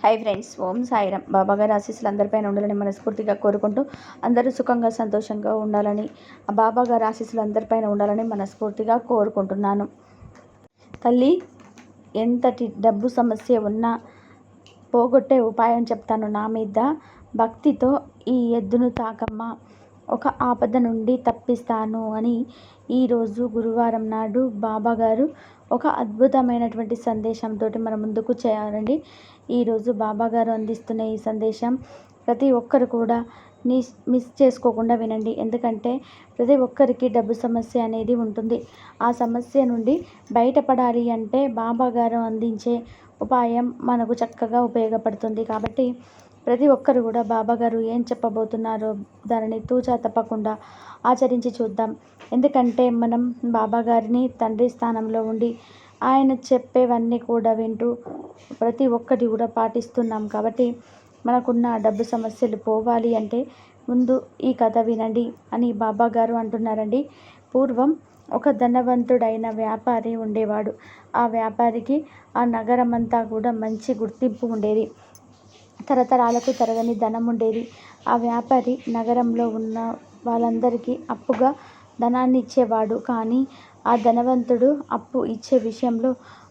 Hi friends ఓం సాయిరం బాబాగారి ఆశీస్సులు అందరిపైన ఉండాలని మనస్ఫూర్తిగా కోరుకుంటూ అందరూ సుఖంగా సంతోషంగా ఉండాలని ఆ బాబాగారి ఆశీస్సులు అందరిపైన ఉండాలని మనస్ఫూర్తిగా కోరుకుంటున్నాను. తల్లి ఎంతటి డబ్బు సమస్య ఉన్నా పోగొట్టే ఉపాయం చెప్తాను నా మీద. భక్తితో ఈ ఎద్దును తాకమ్మ ఒక ఆపద నుండి తప్పిస్తాను అని ఈరోజు గురువారం నాడు బాబాగారు ఒక అద్భుతమైనటువంటి సందేశంతో మన ముందుకు చేయాలండి ఈరోజు బాబాగారు అందిస్తున్న ఈ సందేశం ప్రతి ఒక్కరు కూడా మిస్ మిస్ చేసుకోకుండా వినండి. ఎందుకంటే ప్రతి ఒక్కరికి డబ్బు సమస్య అనేది ఉంటుంది. ఆ సమస్య నుండి బయటపడాలి అంటే బాబాగారు అందించే ఉపాయం మనకు చక్కగా ఉపయోగపడుతుంది. కాబట్టి ప్రతి ఒక్కరు కూడా బాబాగారు ఏం చెప్పబోతున్నారో దానిని తూచా తప్పకుండా ఆచరించి చూద్దాం. ఎందుకంటే మనం బాబాగారిని తండ్రి స్థానంలో ఉండి ఆయన చెప్పేవన్నీ కూడా వింటూ ప్రతి ఒక్కటి కూడా పాటిస్తున్నాం కాబట్టి మనకున్న డబ్బు సమస్యలు పోవాలి అంటే ముందు ఈ కథ వినండి అని బాబాగారు అంటున్నారండి. పూర్వం ఒక ధనవంతుడైన వ్యాపారి ఉండేవాడు. ఆ వ్యాపారికి ఆ నగరం అంతా కూడా మంచి గుర్తింపు ఉండేది. తరతరాలకు తరగని ధనం ఉండేది. ఆ వ్యాపారి నగరంలో ఉన్న వాళ్ళందరికీ అప్పుగా ధనాన్ని ఇచ్చేవాడు కానీ ఆ ధనవంతుడు అప్పు ఇచ్చే విషయంలో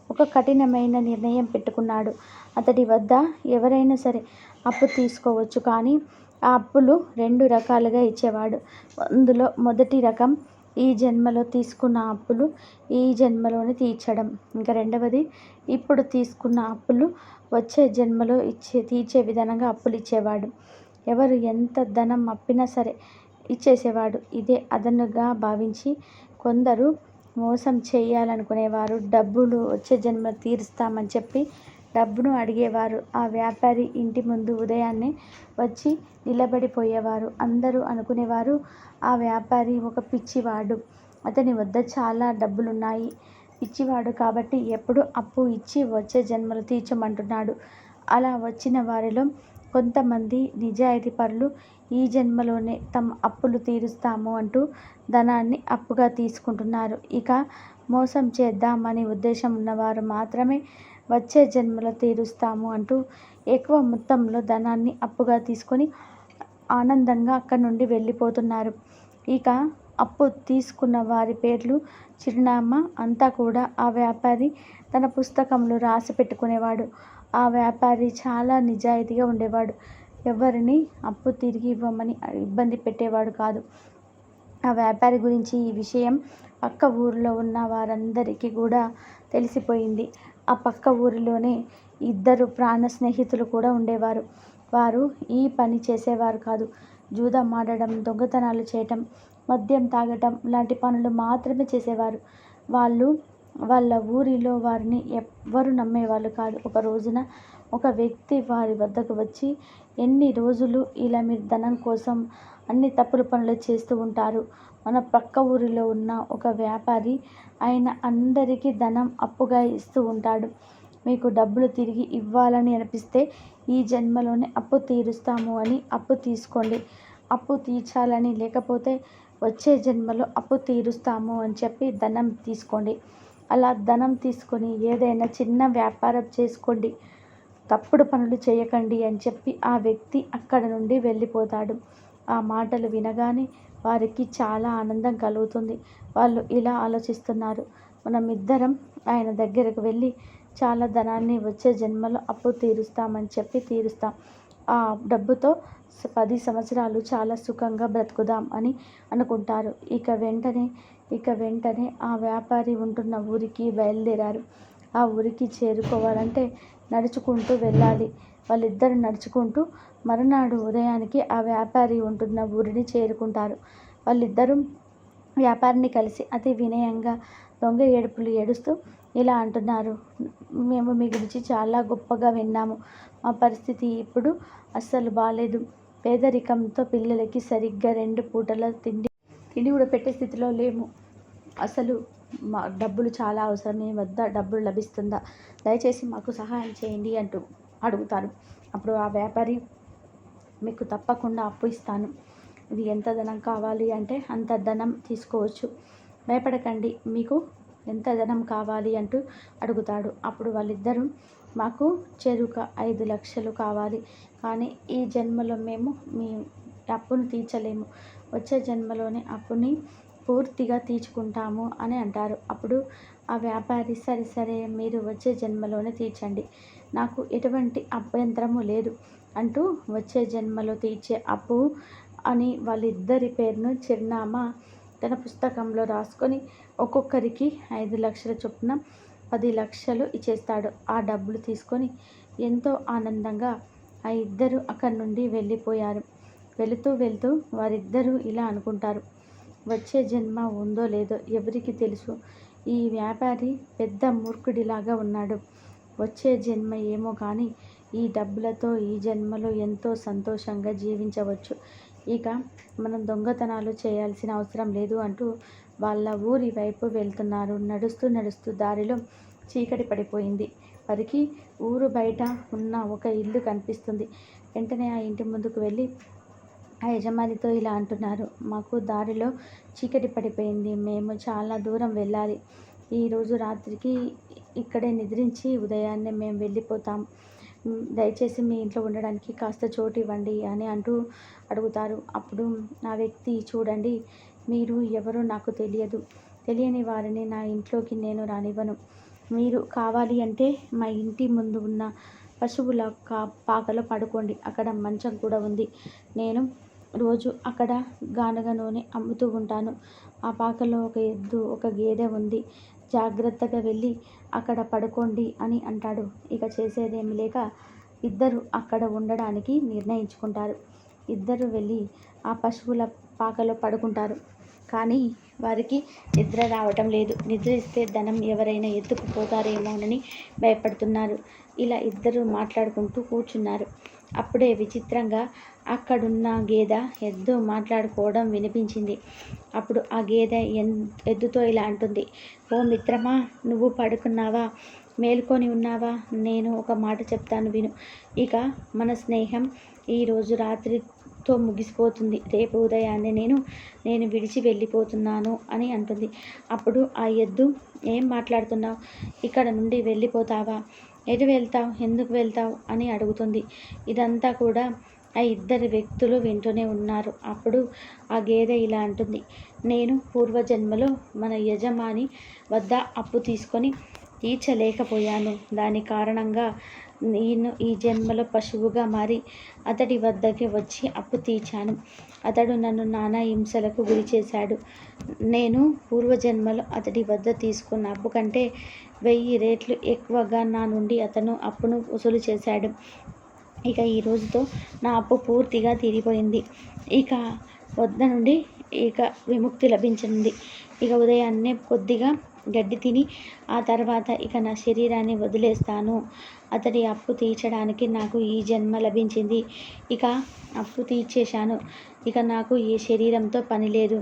ఒక కఠినమైన నిర్ణయం పెట్టుకున్నాడు. అతడి వద్ద ఎవరైనా సరే అప్పు తీసుకోవచ్చు. కానీ ఆ అప్పులు రెండు రకాలుగా ఇచ్చేవాడు. అందులో మొదటి రకం ఈ జన్మలో తీసుకున్న అప్పులు ఈ జన్మలోనే తీర్చడం. ఇంకా రెండవది ఇప్పుడు తీసుకున్న అప్పులు వచ్చే జన్మలో ఇచ్చే తీర్చే విధానంగా అప్పులు ఇచ్చేవాడు. ఎవరు ఎంత ధనం అప్పినా సరే ఇచ్చేసేవాడు. ఇదే అదనుగా భావించి కొందరు మోసం చేయాలనుకునేవారు. డబ్బులు వచ్చే జన్మ తీరుస్తామని చెప్పి డబ్బును అడిగేవారు. ఆ వ్యాపారి ఇంటి ముందు ఉదయాన్నే వచ్చి నిలబడిపోయేవారు. అందరూ అనుకునేవారు ఆ వ్యాపారి ఒక పిచ్చివాడు. అతని వద్ద చాలా డబ్బులున్నాయి. పిచ్చివాడు కాబట్టి ఎప్పుడు అప్పు ఇచ్చి వచ్చే జన్మలు తీర్చమంటున్నాడు. అలా వచ్చిన వారిలో కొంతమంది నిజాయితీ పరులు ఈ జన్మలోనే తమ అప్పులు తీరుస్తాము అంటూ ధనాన్ని అప్పుగా తీసుకుంటున్నారు. ఇక మోసం చేద్దామని ఉద్దేశం ఉన్నవారు మాత్రమే వచ్చే జన్మలో తీరుస్తాము అంటూ ఎక్కువ మొత్తంలో ధనాన్ని అప్పుగా తీసుకొని ఆనందంగా అక్కడి నుండి వెళ్ళిపోతున్నారు. ఇక అప్పు తీసుకున్న వారి పేర్లు చిరునామా అంతా కూడా ఆ వ్యాపారి తన పుస్తకంలో రాసి పెట్టుకునేవాడు. ఆ వ్యాపారి చాలా నిజాయితీగా ఉండేవాడు. ఎవరిని అప్పు తిరిగి ఇవ్వమని ఇబ్బంది పెట్టేవాడు కాదు. ఆ వ్యాపారి గురించి ఈ విషయం పక్క ఊరిలో ఉన్న వారందరికీ కూడా తెలిసిపోయింది. ఆ పక్క ఊరిలోనే ఇద్దరు ప్రాణ స్నేహితులు కూడా ఉండేవారు. వారు ఈ పని చేసేవారు కాదు. జూదం ఆడడం దొంగతనాలు చేయటం మద్యం తాగటం లాంటి పనులు మాత్రమే చేసేవారు. వాళ్ళు వాళ్ళ ఊరిలో వారిని ఎవ్వరు నమ్మేవాళ్ళు కాదు. ఒక రోజున ఒక వ్యక్తి వారి వద్దకు వచ్చి ఎన్ని రోజులు ఇలా మీరు ధనం కోసం అన్ని తప్పుడు పనులు చేస్తూ ఉంటారు? మన పక్క ఊరిలో ఉన్న ఒక వ్యాపారి ఆయన అందరికీ ధనం అప్పుగా ఇస్తూ ఉంటాడు. మీకు డబ్బులు తిరిగి ఇవ్వాలని అనిపిస్తే ఈ జన్మలోనే అప్పు తీరుస్తాము అని అప్పు తీసుకోండి. అప్పు తీర్చాలని లేకపోతే వచ్చే జన్మలో అప్పు తీరుస్తాము అని చెప్పి ధనం తీసుకోండి. అలా ధనం తీసుకొని ఏదైనా చిన్న వ్యాపారం చేసుకోండి. తప్పుడు పనులు చేయకండి అని చెప్పి ఆ వ్యక్తి అక్కడ నుండి వెళ్ళిపోతాడు. ఆ మాటలు వినగానే వారికి చాలా ఆనందం కలుగుతుంది. వాళ్ళు ఇలా ఆలోచిస్తున్నారు. మనం ఇద్దరం ఆయన దగ్గరకు వెళ్ళి చాలా ధనాన్ని వచ్చే జన్మలో అప్పు తీరుస్తామని చెప్పి తీరుస్తాం. ఆ డబ్బుతో పది సంవత్సరాలు చాలా సుఖంగా బ్రతుకుదాం అని అనుకుంటారు. ఇక వెంటనే ఇక వెంటనే ఆ వ్యాపారి ఉంటున్న ఊరికి బయలుదేరారు. ఆ ఊరికి చేరుకోవాలంటే నడుచుకుంటూ వెళ్ళాలి. వాళ్ళిద్దరు నడుచుకుంటూ మరునాడు ఉదయానికి ఆ వ్యాపారి ఉంటున్న ఊరిని చేరుకుంటారు. వాళ్ళిద్దరూ వ్యాపారిని కలిసి అతి వినయంగా దొంగ ఏడుపులు ఏడుస్తూ ఇలా అంటున్నారు. మేము మీ గురించి చాలా గొప్పగా విన్నాము. మా పరిస్థితి ఇప్పుడు అస్సలు బాగాలేదు పేదరికంతో పిల్లలకి సరిగ్గా రెండు పూటల తిండి తిండి కూడా పెట్టే స్థితిలో లేము. అసలు మా డబ్బులు చాలా అవసరం మీ వద్ద డబ్బులు లభిస్తుందా? దయచేసి మాకు సహాయం చేయండి అంటూ అడుగుతాను అప్పుడు ఆ వ్యాపారి మీకు తప్పకుండా అప్పు ఇస్తాను. ఇది ఎంత ధనం కావాలి అంటే అంత ధనం తీసుకోవచ్చు. భయపడకండి. మీకు ఎంత ధనం కావాలి అంటూ అడుగుతాడు. అప్పుడు వాళ్ళిద్దరూ మాకు చెరుక ఐదు లక్షలు కావాలి. కానీ ఈ జన్మలో మేము మీ అప్పును తీర్చలేము. వచ్చే జన్మలోనే అప్పుని పూర్తిగా తీర్చుకుంటాము అని అంటారు. అప్పుడు ఆ వ్యాపారి సరే సరే మీరు వచ్చే జన్మలోనే తీర్చండి. నాకు ఎటువంటి అభ్యంతరము లేదు అంటూ వచ్చే జన్మలో తీర్చే అప్పు అని వాళ్ళిద్దరి పేరును చిరునామా తన పుస్తకంలో రాసుకొని ఒక్కొక్కరికి ఐదు లక్షల చొప్పున పది లక్షలు ఇచ్చేస్తాడు. ఆ డబ్బులు తీసుకొని ఎంతో ఆనందంగా ఆ ఇద్దరు అక్కడి నుండి వెళ్ళిపోయారు. వెళుతూ వెళుతూ వారిద్దరూ ఇలా అనుకుంటారు. వచ్చే జన్మ ఉందో లేదో ఎవరికి తెలుసు. ఈ వ్యాపారి పెద్ద మూర్ఖుడిలాగా ఉన్నాడు. వచ్చే జన్మ ఏమో కానీ ఈ డబ్బులతో ఈ జన్మలో ఎంతో సంతోషంగా జీవించవచ్చు. ఇక మనం దొంగతనాలు చేయాల్సిన అవసరం లేదు అంటూ వాళ్ళ ఊరి వైపు వెళ్తున్నారు. నడుస్తూ నడుస్తూ దారిలో చీకటి పడిపోయింది. వారికి ఊరు బయట ఉన్న ఒక ఇల్లు కనిపిస్తుంది. వెంటనే ఆ ఇంటి ముందుకు వెళ్ళి ఆ యజమానితో ఇలా అంటున్నారు. మాకు దారిలో చీకటి పడిపోయింది. మేము చాలా దూరం వెళ్ళాలి. ఈరోజు రాత్రికి ఇక్కడే నిద్రించి ఉదయాన్నే మేము వెళ్ళిపోతాం. దయచేసి మీ ఇంట్లో ఉండడానికి కాస్త చోటు ఇవ్వండి అని అంటూ అడుగుతారు. అప్పుడు ఆ వ్యక్తి చూడండి మీరు ఎవరో నాకు తెలియదు. తెలియని వారిని నా ఇంట్లోకి నేను రానివ్వను. మీరు కావాలి అంటే మా ఇంటి ముందు ఉన్న పశువుల కా పాకలో పడుకోండి. అక్కడ మంచం కూడా ఉంది. నేను రోజు అక్కడ గానగ నూనె అమ్ముతూ ఉంటాను. ఆ పాకలో ఒక ఎద్దు ఒక గేదె ఉంది. జాగ్రత్తగా వెళ్ళి అక్కడ పడుకోండి అని అంటాడు. ఇక చేసేదేమి లేక ఇద్దరు అక్కడ ఉండడానికి నిర్ణయించుకుంటారు. ఇద్దరు వెళ్ళి ఆ పశువుల పాకలో పడుకుంటారు. కానీ వారికి నిద్ర రావటం లేదు. నిద్ర ఇస్తే ధనం ఎవరైనా ఎత్తుకుపోతారేమోనని భయపడుతున్నారు. ఇలా ఇద్దరు మాట్లాడుకుంటూ కూర్చున్నారు. అప్పుడే విచిత్రంగా అక్కడున్న గేదె ఎద్దు మాట్లాడుకోవడం వినిపించింది. అప్పుడు ఆ గేదె ఎన్ ఎద్దుతో ఇలా అంటుంది. ఓ మిత్రమా నువ్వు పడుకున్నావా? మేలుకొని ఉన్నావా? నేను ఒక మాట చెప్తాను విను. ఇక మన స్నేహం ఈరోజు రాత్రితో ముగిసిపోతుంది. రేపు ఉదయాన్నే నేను నేను విడిచి వెళ్ళిపోతున్నాను అని అంటుంది. అప్పుడు ఆ ఎద్దు ఏం మాట్లాడుతున్నావు? ఇక్కడ నుండి వెళ్ళిపోతావా? ఎటు వెళ్తావు? ఎందుకు వెళ్తావు? అని అడుగుతుంది. ఇదంతా కూడా ఆ ఇద్దరు వ్యక్తులు వింటూనే ఉన్నారు. అప్పుడు ఆ గేదె ఇలా అంటుంది నేను పూర్వజన్మలో మన యజమాని వద్ద అప్పు తీసుకొని తీర్చలేకపోయాను. దాని కారణంగా నేను ఈ జన్మలో పశువుగా మారి అతడి వద్దకి వచ్చి అప్పు తీర్చాను. అతడు నన్ను నానా హింసలకు గురి చేశాడు. నేను పూర్వజన్మలో అతడి వద్ద తీసుకున్న అప్పు కంటే వెయ్యి రేట్లు ఎక్కువగా నా నుండి అతను అప్పును వసూలు చేశాడు. ఇక ఈ రోజుతో నా అప్పు పూర్తిగా తీరిపోయింది. ఇక వద్ద నుండి ఇక విముక్తి లభించింది ఇక ఉదయాన్నే కొద్దిగా గడ్డి తిని ఆ తర్వాత ఇక నా శరీరాన్ని వదిలేస్తాను. అతడి అప్పు తీర్చడానికి నాకు ఈ జన్మ లభించింది. ఇక అప్పు తీర్చేశాను. ఇక నాకు ఏ శరీరంతో పని లేదు.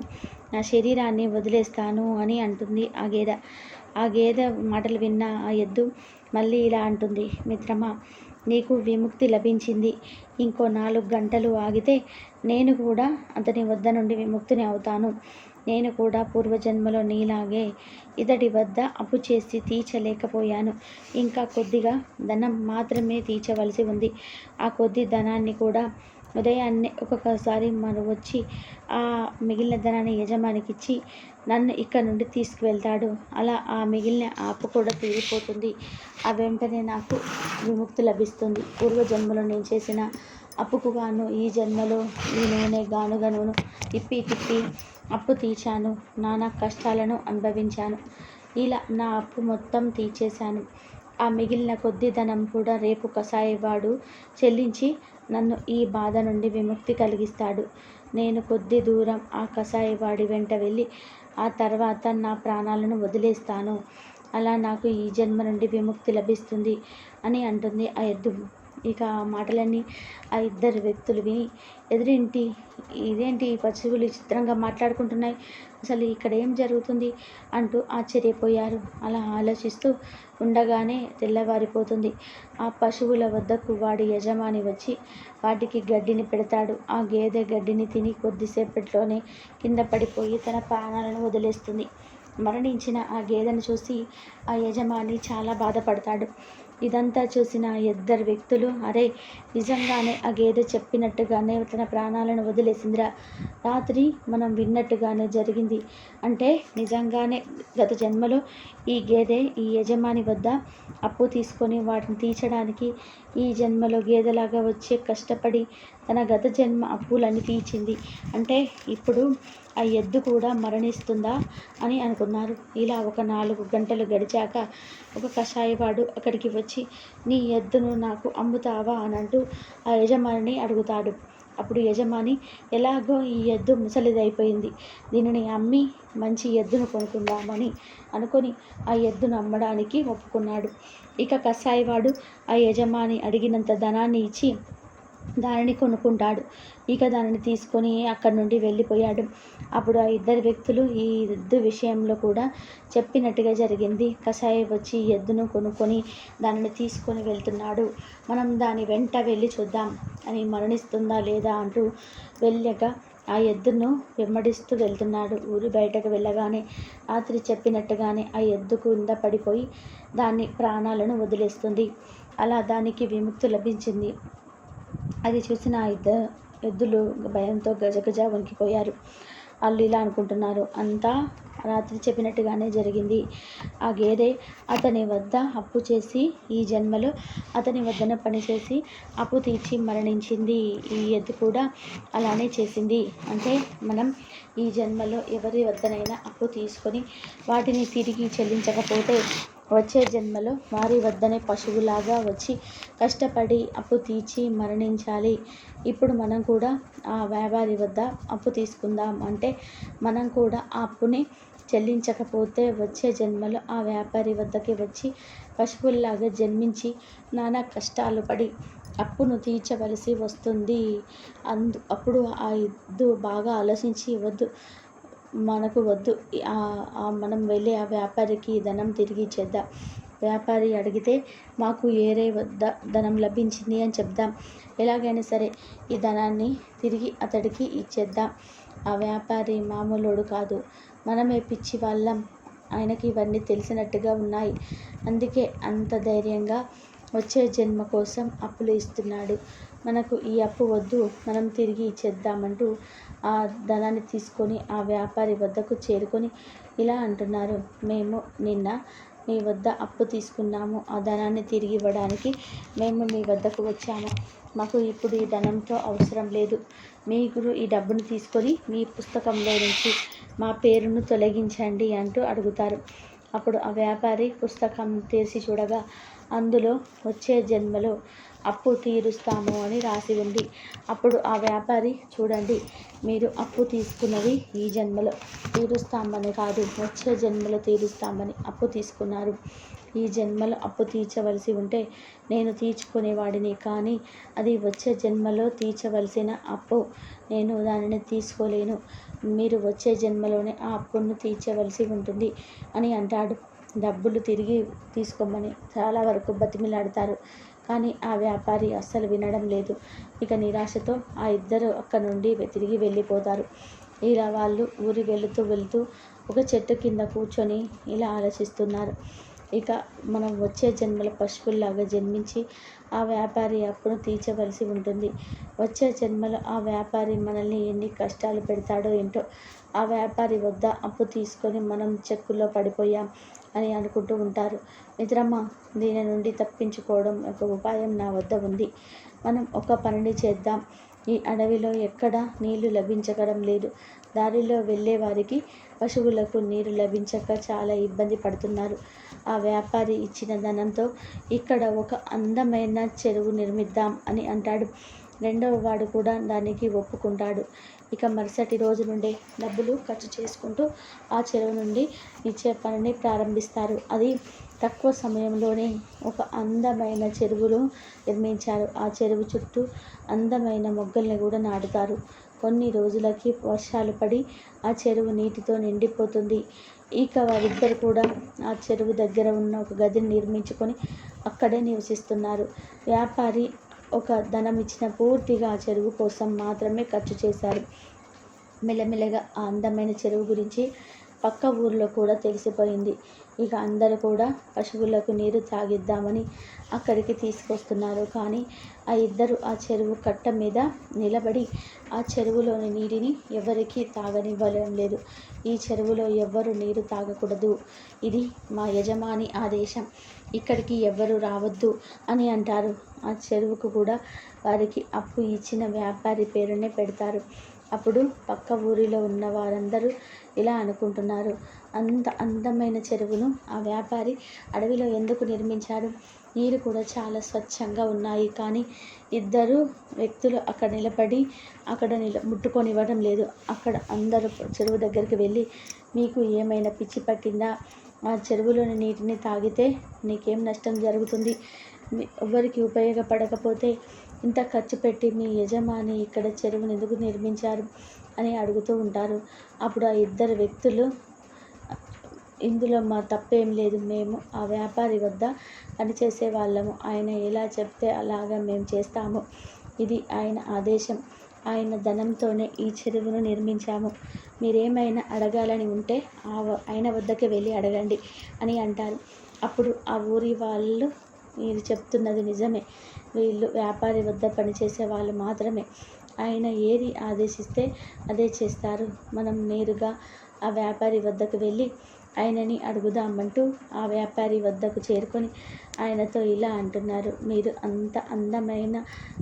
నా శరీరాన్ని వదిలేస్తాను అని అంటుంది ఆ గేద. ఆ గేద మాటలు విన్న ఆ ఎద్దు మళ్ళీ ఇలా అంటుంది. మిత్రమా నీకు విముక్తి లభించింది. ఇంకో నాలుగు గంటలు ఆగితే నేను కూడా అతని వద్ద నుండి విముక్తిని అవుతాను. నేను కూడా పూర్వజన్మలో నీలాగే ఇతడి వద్ద అప్పు చేసి తీర్చలేకపోయాను. ఇంకా కొద్దిగా ధనం మాత్రమే తీర్చవలసి ఉంది. ఆ కొద్ది ధనాన్ని కూడా ఉదయాన్నే ఒక్కొక్కసారి మనం వచ్చి ఆ మిగిలిన ధనాన్ని యజమానికి ఇచ్చి నన్ను ఇక్కడ నుండి తీసుకువెళ్తాడు. అలా ఆ మిగిలిన ఆపు కూడా తీరిపోతుంది. ఆ వెంటనే నాకు విముక్తి లభిస్తుంది. పూర్వజన్మలో నేను చేసిన అప్పుకు గాను ఈ జన్మలో ఈ నూనె గానుగా నూనె తిప్పి తిప్పి అప్పు తీర్చాను. నానా కష్టాలను అనుభవించాను. ఇలా నా అప్పు మొత్తం తీర్చేశాను. ఆ మిగిలిన కొద్ది ధనం కూడా రేపు కషాయవాడు చెల్లించి నన్ను ఈ బాధ నుండి విముక్తి కలిగిస్తాడు. నేను కొద్ది దూరం ఆ కషాయవాడి వెంట వెళ్ళి ఆ తర్వాత నా ప్రాణాలను వదిలేస్తాను. అలా నాకు ఈ జన్మ నుండి విముక్తి లభిస్తుంది అని అంటుంది ఆ ఎద్దు. ఇక ఆ మాటలన్నీ ఆ ఇద్దరు వ్యక్తులు విని ఎదురింటి? ఇదేంటి ఈ పశువులు చిత్రంగా మాట్లాడుకుంటున్నాయి? అసలు ఇక్కడ ఏం జరుగుతుంది? అంటూ ఆశ్చర్యపోయారు. అలా ఆలోచిస్తూ ఉండగానే తెల్లవారిపోతుంది. ఆ పశువుల వద్దకు వాడి యజమాని వచ్చి వాటికి గడ్డిని పెడతాడు. ఆ గేదె గడ్డిని తిని కొద్దిసేపట్లోనే కింద పడిపోయి తన ప్రాణాలను వదిలేస్తుంది. మరణించిన ఆ గేదెను చూసి ఆ యజమాని చాలా బాధపడతాడు. ఇదంతా చూసిన ఇద్దరు వ్యక్తులు అరే నిజంగానే ఆ గేదె చెప్పినట్టుగానే తన ప్రాణాలను వదిలేసిందిరా. రాత్రి మనం విన్నట్టుగానే జరిగింది. అంటే నిజంగానే గత జన్మలో ఈ గేదె ఈ యజమాని వద్ద అప్పు తీసుకొని వాటిని తీర్చడానికి ఈ జన్మలో గేదెలాగా వచ్చి కష్టపడి తన గత జన్మ అప్పులన్నీ తీర్చింది. అంటే ఇప్పుడు ఆ ఎద్దు కూడా మరణిస్తుందా అని అనుకున్నారు. ఇలా ఒక నాలుగు గంటలు గడిచాక ఒక కషాయవాడు అక్కడికి వచ్చి నీ ఎద్దును నాకు అమ్ముతావా? అని అంటూ ఆ యజమానిని అడుగుతాడు. అప్పుడు యజమాని ఎలాగో ఈ ఎద్దు ముసలిదైపోయింది. దీనిని అమ్మి మంచి ఎద్దును కొనుక్కుందామని అనుకొని ఆ ఎద్దును అమ్మడానికి ఒప్పుకున్నాడు. ఇక కషాయవాడు ఆ యజమాని అడిగినంత ధనాన్ని ఇచ్చి దానిని కొనుక్కుంటాడు. ఇక దానిని తీసుకొని అక్కడి నుండి వెళ్ళిపోయాడు. అప్పుడు ఆ ఇద్దరు వ్యక్తులు ఈ ఎద్దు విషయంలో కూడా చెప్పినట్టుగా జరిగింది. కషాయి వచ్చి ఎద్దును కొనుక్కొని దానిని తీసుకొని వెళ్తున్నాడు. మనం దాని వెంట వెళ్ళి చూద్దాం అని మరణిస్తుందా లేదా అంటూ వెళ్ళగా ఆ ఎద్దును వెంబడిస్తూ వెళ్తున్నాడు. ఊరి బయటకు వెళ్ళగానే రాత్రి చెప్పినట్టుగానే ఆ ఎద్దు కింద పడిపోయి దాని ప్రాణాలను వదిలేస్తుంది. అలా దానికి విముక్తి లభించింది. అది చూసిన ఇద్దరు ఎద్దులు భయంతో గజగజ వణికిపోయారు. వాళ్ళు ఇలా అనుకుంటున్నారు. అంతా రాత్రి చెప్పినట్టుగానే జరిగింది. ఆ గేదె అతని వద్ద అప్పు చేసి ఈ జన్మలో అతని వద్దన పనిచేసి అప్పు తీర్చి మరణించింది. ఈ ఎద్దు కూడా అలానే చేసింది. అంటే మనం ఈ జన్మలో ఎవరి వద్దనైనా అప్పు తీసుకొని వాటిని తిరిగి చెల్లించకపోతే వచ్చే జన్మలో వారి వద్దనే పశువులాగా వచ్చి కష్టపడి అప్పు తీర్చి మరణించాలి. ఇప్పుడు మనం కూడా ఆ వ్యాపారి వద్ద అప్పు తీసుకుందాం అంటే మనం కూడా ఆ అప్పుని చెల్లించకపోతే వచ్చే జన్మలో ఆ వ్యాపారి వద్దకి వచ్చి పశువుల్లాగా జన్మించి నానా కష్టాలు పడి అప్పును తీర్చవలసి వస్తుంది. అందు అప్పుడు ఆ ఇద్దు బాగా ఆలోచించి వద్దు. మనకు వద్దు. మనం వెళ్ళి ఆ వ్యాపారికి ధనం తిరిగి ఇచ్చేద్దాం వ్యాపారి అడిగితే మాకు ఏరే వద్ద ధనం లభించింది అని చెప్దాం. ఎలాగైనా సరే ఈ ధనాన్ని తిరిగి అతడికి ఇచ్చేద్దాం. ఆ వ్యాపారి మామూలుడు కాదు. మనమే పిచ్చి వాళ్ళం. ఆయనకి ఇవన్నీ తెలిసినట్టుగా ఉన్నాయి. అందుకే అంత ధైర్యంగా వచ్చే జన్మ కోసం అప్పులు ఇస్తున్నాడు. మనకు ఈ అప్పు వద్దు. మనం తిరిగి ఇచ్చేద్దామంటూ ఆ ఆ ధనాన్ని తీసుకొని ఆ వ్యాపారి వద్దకు చేరుకొని ఇలా అంటున్నారు. మేము నిన్న మీ వద్ద అప్పు తీసుకున్నాము. ఆ ధనాన్ని తిరిగి ఇవ్వడానికి మేము మీ వద్దకు వచ్చాము. మాకు ఇప్పుడు ఈ ధనంతో అవసరం లేదు. మీరు ఈ డబ్బును తీసుకొని మీ పుస్తకంలో నుంచి మా పేరును తొలగించండి అంటూ అడుగుతారు. అప్పుడు ఆ వ్యాపారి పుస్తకం తెరిచి చూడగా అందులో వచ్చే జన్మలో అప్పు తీరుస్తాము అని రాసి ఉంది. అప్పుడు ఆ వ్యాపారి చూడండి మీరు అప్పు తీసుకున్నది ఈ జన్మలో తీరుస్తామని కాదు వచ్చే జన్మలో తీరుస్తామని అప్పు తీసుకున్నారు. ఈ జన్మలో అప్పు తీర్చవలసి ఉంటే నేను తీర్చుకునేవాడిని కానీ అది వచ్చే జన్మలో తీర్చవలసిన అప్పు నేను దానిని తీసుకోలేను. మీరు వచ్చే జన్మలోనే ఆ అప్పును తీర్చవలసి ఉంటుంది అని అంటాడు. డబ్బులు తిరిగి తీసుకోమని చాలా వరకు బతిమిలాడతారు. కానీ ఆ వ్యాపారి అస్సలు వినడం లేదు. ఇక నిరాశతో ఆ ఇద్దరు అక్కడ నుండి తిరిగి వెళ్ళిపోతారు. ఇలా వాళ్ళు ఊరి వెళుతూ వెళుతూ ఒక చెట్టు కింద కూర్చొని ఇలా ఆలోచిస్తున్నారు. ఇక మనం వచ్చే జన్మల పశువుల్లాగా జన్మించి ఆ వ్యాపారి అప్పును తీర్చవలసి ఉంటుంది. వచ్చే జన్మలో ఆ వ్యాపారి మనల్ని ఎన్ని కష్టాలు పెడతాడో ఏంటో ఆ వ్యాపారి వద్ద అప్పు తీసుకొని మనం చెక్కుల్లో పడిపోయాం అని అనుకుంటూ ఉంటారు. మిత్రమా దీని నుండి తప్పించుకోవడం ఒక ఉపాయం నా వద్ద ఉంది. మనం ఒక పనిని చేద్దాం. ఈ అడవిలో ఎక్కడ నీళ్ళు లభించడం లేదు. దారిలో వెళ్ళే వారికి పశువులకు నీరు లభించక చాలా ఇబ్బంది పడుతున్నారు. ఆ వ్యాపారి ఇచ్చిన ధనంతో ఇక్కడ ఒక అందమైన చెరువు నిర్మిద్దాం అని అంటాడు. రెండవ వాడు కూడా దానికి ఒప్పుకుంటాడు. ఇక మరుసటి రోజు నుండే డబ్బులు ఖర్చు చేసుకుంటూ ఆ చెరువు నుండి ఇచ్చే పనిని ప్రారంభిస్తారు. అది తక్కువ సమయంలోనే ఒక అందమైన చెరువును నిర్మించారు. ఆ చెరువు చుట్టూ అందమైన మొగ్గల్ని కూడా నాటుతారు. కొన్ని రోజులకి వర్షాలు పడి ఆ చెరువు నీటితో నిండిపోతుంది. ఇక వారిద్దరు కూడా ఆ చెరువు దగ్గర ఉన్న ఒక గదిని నిర్మించుకొని అక్కడే నివసిస్తున్నారు. వ్యాపారి ఒక ధనం ఇచ్చిన పూర్తిగా ఆ చెరువు కోసం మాత్రమే ఖర్చు చేశారు. మెల్లమెల్లగా ఆ అందమైన చెరువు గురించి పక్క ఊర్లో కూడా తెలిసిపోయింది. ఇక అందరూ కూడా పశువులకు నీరు తాగిద్దామని అక్కడికి తీసుకొస్తున్నారు. కానీ ఆ ఇద్దరు ఆ చెరువు కట్ట మీద నిలబడి ఆ చెరువులోని నీటిని ఎవరికీ తాగనివ్వడం లేదు. ఈ చెరువులో ఎవ్వరు నీరు తాగకూడదు. ఇది మా యజమాని ఆదేశం. ఇక్కడికి ఎవ్వరు రావద్దు అని అంటారు. ఆ చెరువుకు కూడా వారికి అప్పు ఇచ్చిన వ్యాపారి పేరునే పెడతారు. అప్పుడు పక్క ఊరిలో ఉన్న వారందరూ ఇలా అనుకుంటున్నారు. అంత అందమైన చెరువును ఆ వ్యాపారి అడవిలో ఎందుకు నిర్మించారు నీరు కూడా చాలా స్వచ్ఛంగా ఉన్నాయి కానీ ఇద్దరు వ్యక్తులు అక్కడ నిలబడి అక్కడ నిల ముట్టుకొనివ్వడం లేదు. అక్కడ అందరూ చెరువు దగ్గరికి వెళ్ళి మీకు ఏమైనా పిచ్చి పట్టిందా? ఆ చెరువులోని నీటిని తాగితే నీకేం నష్టం జరుగుతుంది? ఎవరికి ఉపయోగపడకపోతే ఇంత ఖర్చు పెట్టి మీ యజమాని ఇక్కడ చెరువును ఎందుకు నిర్మించారు? అని అడుగుతూ ఉంటారు. అప్పుడు ఆ ఇద్దరు వ్యక్తులు ఇందులో మా తప్పేం లేదు. మేము ఆ వ్యాపారి వద్ద పనిచేసే వాళ్ళము ఆయన ఎలా చెప్తే అలాగా మేము చేస్తాము. ఇది ఆయన ఆదేశం. ఆయన ధనంతోనే ఈ చెరువును నిర్మించాము. మీరేమైనా అడగాలని ఉంటే ఆ ఆయన వద్దకు వెళ్ళి అడగండి అని అంటారు. అప్పుడు ఆ ఊరి వాళ్ళు మీరు చెప్తున్నది నిజమే. వీళ్ళు వ్యాపారి వద్ద పనిచేసే వాళ్ళు మాత్రమే. ఆయన ఏది ఆదేశిస్తే అదే చేస్తారు. మనం నేరుగా ఆ వ్యాపారి వద్దకు వెళ్ళి ఆయనని అడుగుదామంటూ ఆ వ్యాపారి వద్దకు చేరుకొని ఆయనతో ఇలా అంటున్నారు మీరు అంత అందమైన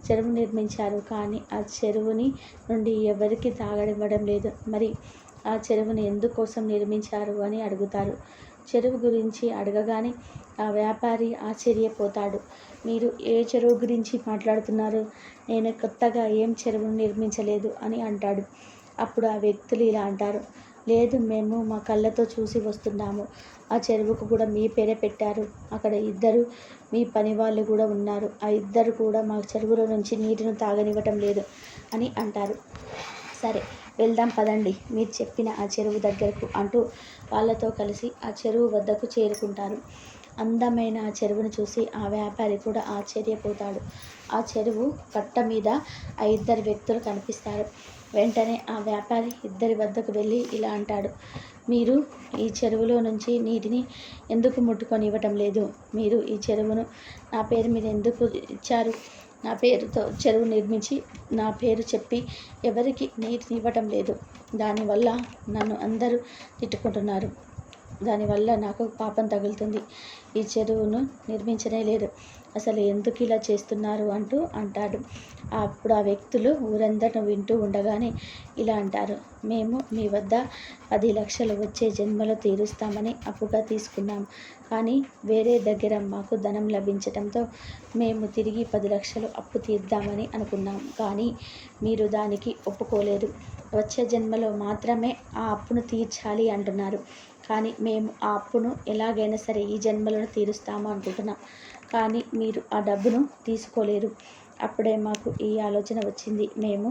చెరువు నిర్మించారు కానీ ఆ చెరువుని నుండి ఎవరికి తాగనివ్వడం లేదు. మరి ఆ చెరువుని ఎందుకోసం నిర్మించారు? అని అడుగుతారు. చెరువు గురించి అడగగానే ఆ వ్యాపారి ఆశ్చర్యపోతాడు. మీరు ఏ చెరువు గురించి మాట్లాడుతున్నారు? నేను కొత్తగా ఏం చెరువును నిర్మించలేదు అని అంటాడు. అప్పుడు ఆ వ్యక్తులు ఇలా అంటారు. లేదు మేము మా కళ్ళతో చూసి వస్తున్నాము. ఆ చెరువుకు కూడా మీ పేరే పెట్టారు. అక్కడ ఇద్దరు మీ పని వాళ్ళు కూడా ఉన్నారు. ఆ ఇద్దరు కూడా మా చెరువులో నుంచి నీటిని తాగనివ్వటం లేదు అని అంటారు. సరే వెళ్దాం పదండి. మీరు చెప్పిన ఆ చెరువు దగ్గరకు అంటూ వాళ్ళతో కలిసి ఆ చెరువు వద్దకు చేరుకుంటారు. అందమైన ఆ చెరువును చూసి ఆ వ్యాపారి కూడా ఆశ్చర్యపోతాడు. ఆ చెరువు కట్ట మీద ఆ ఇద్దరు వ్యక్తులు కనిపిస్తారు. వెంటనే ఆ వ్యాపారి ఇద్దరి వద్దకు వెళ్ళి ఇలా అంటాడు మీరు ఈ చెరువులో నుంచి నీటిని ఎందుకు ముట్టుకొని ఇవ్వటం లేదు? మీరు ఈ చెరువును నా పేరు మీద ఎందుకు ఇచ్చారు? నా పేరుతో చెరువు నిర్మించి నా పేరు చెప్పి ఎవరికి నీటిని ఇవ్వటం లేదు. దానివల్ల నన్ను అందరూ తిట్టుకుంటున్నారు. దానివల్ల నాకు పాపం తగులుతుంది. ఈ చెరువును నిర్మించనే లేదు. అసలు ఎందుకు ఇలా చేస్తున్నారు అంటూ అంటాడు. అప్పుడు ఆ వ్యక్తులు ఊరందరిని వింటూ ఉండగానే ఇలా అంటారు. మేము మీ వద్ద పది లక్షలు వచ్చే జన్మలో తీరుస్తామని అప్పుగా తీసుకున్నాం. కానీ వేరే దగ్గర మాకు ధనం లభించడంతో మేము తిరిగి పది లక్షలు అప్పు తీర్దామని అనుకున్నాం. కానీ మీరు దానికి ఒప్పుకోలేదు. వచ్చే జన్మలో మాత్రమే ఆ అప్పును తీర్చాలి అంటున్నారు. కానీ మేము ఆ అప్పును ఎలాగైనా సరే ఈ జన్మలను తీరుస్తాము అనుకుంటున్నాం. కానీ మీరు ఆ డబ్బును తీసుకోలేరు. అప్పుడే మాకు ఈ ఆలోచన వచ్చింది. మేము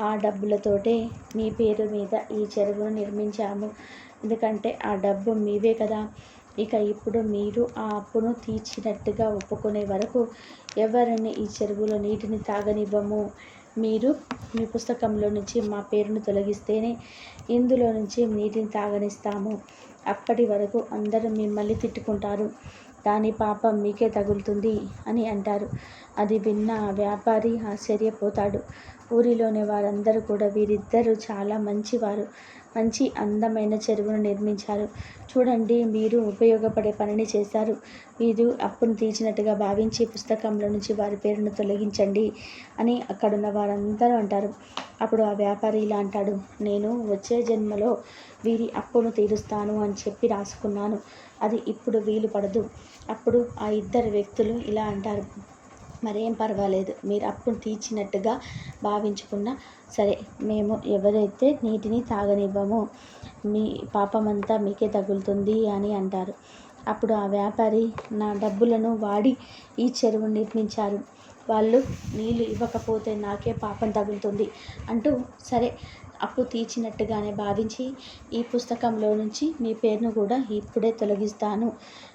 ఆ డబ్బులతోటే మీ పేరు మీద ఈ చెరువును నిర్మించాము. ఎందుకంటే ఆ డబ్బు మీవే కదా. ఇక ఇప్పుడు మీరు ఆ అప్పును తీర్చినట్టుగా ఒప్పుకునే వరకు ఎవరిని ఈ చెరువులో నీటిని తాగనివ్వము? మీరు మీ పుస్తకంలో నుంచి మా పేరును తొలగిస్తేనే ఇందులో నుంచి నీటిని తాగనిస్తాము. అప్పటి వరకు అందరూ మిమ్మల్ని తిట్టుకుంటారు. దాని పాపం మీకే తగులుతుంది అని అంటారు. అది విన్న వ్యాపారి ఆశ్చర్యపోతాడు. ఊరిలోని వారందరూ కూడా వీరిద్దరూ చాలా మంచివారు. మంచి అందమైన చెరువును నిర్మించారు. చూడండి మీరు ఉపయోగపడే పనిని చేశారు. మీరు అప్పును తీర్చినట్టుగా భావించి పుస్తకంలో నుంచి వారి పేరును తొలగించండి అని అక్కడున్న వారందరూ అంటారు. అప్పుడు ఆ వ్యాపారి ఇలా అంటాడు నేను వచ్చే జన్మలో వీరి అప్పును తీరుస్తాను అని చెప్పి రాసుకున్నాను. అది ఇప్పుడు వీలు పడదు. అప్పుడు ఆ ఇద్దరు వ్యక్తులు ఇలా అంటారు. మరేం పర్వాలేదు. మీరు అప్పును తీర్చినట్టుగా భావించుకున్నా సరే మేము ఎవరైతే నీటిని తాగనివ్వమో మీ పాపమంతా మీకే తగులుతుంది అని అంటారు. అప్పుడు ఆ వ్యాపారి నా డబ్బులను వాడి ఈ చెరువు నిర్మించారు. వాళ్ళు నీళ్ళు ఇవ్వకపోతే నాకే పాపం తగులుతుంది అంటూ సరే అప్పు తీర్చినట్టుగానే భావించి ఈ పుస్తకంలో నుంచి మీ పేరును కూడా ఇప్పుడే తొలగిస్తాను.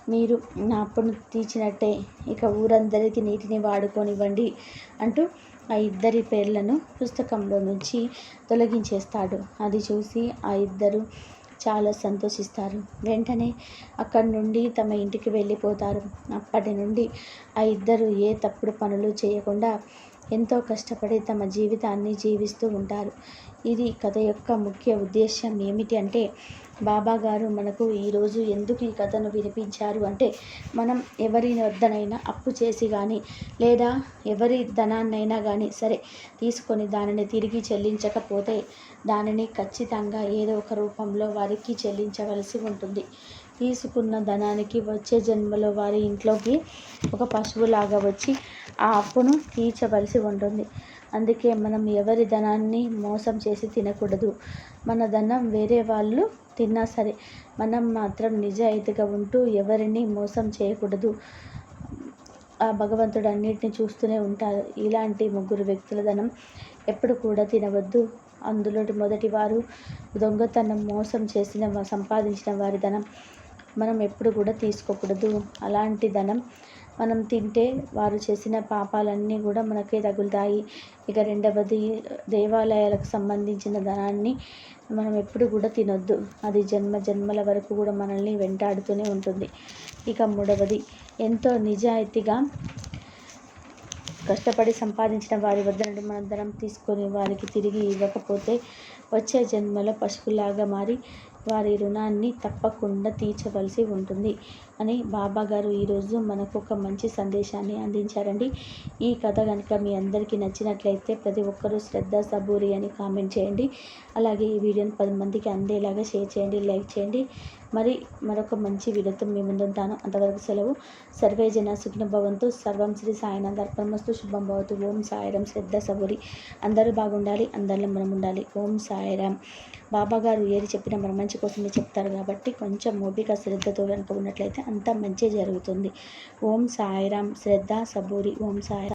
మీరు నా అప్పును తీర్చినట్టే. ఇక ఊరందరికీ నీటిని వాడుకోనివ్వండి అంటూ ఆ ఇద్దరి పేర్లను పుస్తకంలో నుంచి తొలగించేస్తాడు. అది చూసి ఆ ఇద్దరు చాలా సంతోషిస్తారు. వెంటనే అక్కడి నుండి తమ ఇంటికి వెళ్ళిపోతారు. అప్పటి నుండి ఆ ఇద్దరు ఏ తప్పుడు పనులు చేయకుండా ఎంతో కష్టపడి తమ జీవితాన్ని జీవిస్తూ ఉంటారు. ఇది కథ యొక్క ముఖ్య ఉద్దేశం ఏమిటి అంటే బాబా గారు మనకు ఈరోజు ఎందుకు ఈ కథను వినిపించారు అంటే మనం ఎవరి వద్దనైనా అప్పు చేసి కానీ లేదా ఎవరి ధనాన్నైనా కానీ సరే తీసుకొని దానిని తిరిగి చెల్లించకపోతే దానిని ఖచ్చితంగా ఏదో ఒక రూపంలో వారికి చెల్లించవలసి ఉంటుంది. తీసుకున్న ధనానికి వచ్చే జన్మలో వారి ఇంట్లోకి ఒక పశువులాగా వచ్చి ఆ అప్పును తీర్చవలసి ఉంటుంది. అందుకే మనం ఎవరి ధనాన్ని మోసం చేసి తినకూడదు. మన ధనం వేరే వాళ్ళు తిన్నా సరే మనం మాత్రం నిజాయితీగా ఉంటూ ఎవరిని మోసం చేయకూడదు. ఆ భగవంతుడు అన్నిటిని చూస్తూనే ఉంటారు. ఇలాంటి ముగ్గురు వ్యక్తుల ధనం ఎప్పుడు కూడా తినవద్దు. అందులో మొదటి వారు దొంగతనం మోసం చేసిన సంపాదించిన వారి ధనం. మనం ఎప్పుడు కూడా తీసుకోకూడదు. అలాంటి ధనం మనం తింటే వారు చేసిన పాపాలన్నీ కూడా మనకే తగులుతాయి. ఇక రెండవది దేవాలయాలకు సంబంధించిన ధనాన్ని మనం ఎప్పుడు కూడా తినొద్దు. అది జన్మ జన్మల వరకు కూడా మనల్ని వెంటాడుతూనే ఉంటుంది. ఇక మూడవది ఎంతో నిజాయితీగా కష్టపడి సంపాదించిన వారి వద్ద నుండి మనం ధనం తీసుకొని వారికి తిరిగి ఇవ్వకపోతే వచ్చే జన్మలో పశువులాగా మారి వారి రుణాన్ని తప్పకుండా తీర్చవలసి ఉంటుంది అని బాబా గారు ఈరోజు మనకు ఒక మంచి సందేశాన్ని అందించారండి. ఈ కథ కనుక మీ అందరికీ నచ్చినట్లయితే ప్రతి ఒక్కరూ శ్రద్ధ సబూరి అని కామెంట్ చేయండి. అలాగే ఈ వీడియోని పది మందికి అందేలాగా షేర్ చేయండి లైక్ చేయండి. మరి మరొక మంచి వీడియోతో మీ ముందుంటాను అంతవరకు సెలవు. సర్వే జన సుఖిన సర్వం శ్రీ సాయినాథ్. అర్పణమస్తు. శుభం భవతు. ఓం సాయిరం. శ్రద్ధ సబూరి. అందరూ బాగుండాలి. అందరిలో మనం ఉండాలి. ఓం సాయిరాం. బాబా గారు ఏది చెప్పినా మన మంచి కోసమే చెప్తారు కాబట్టి కొంచెం ఓపిక శ్రద్ధతో కనుక ఉన్నట్లయితే అంతా మంచి జరుగుతుంది. ఓం సాయిరాం. శ్రద్ధ సబూరి. ఓం సాయిరామ్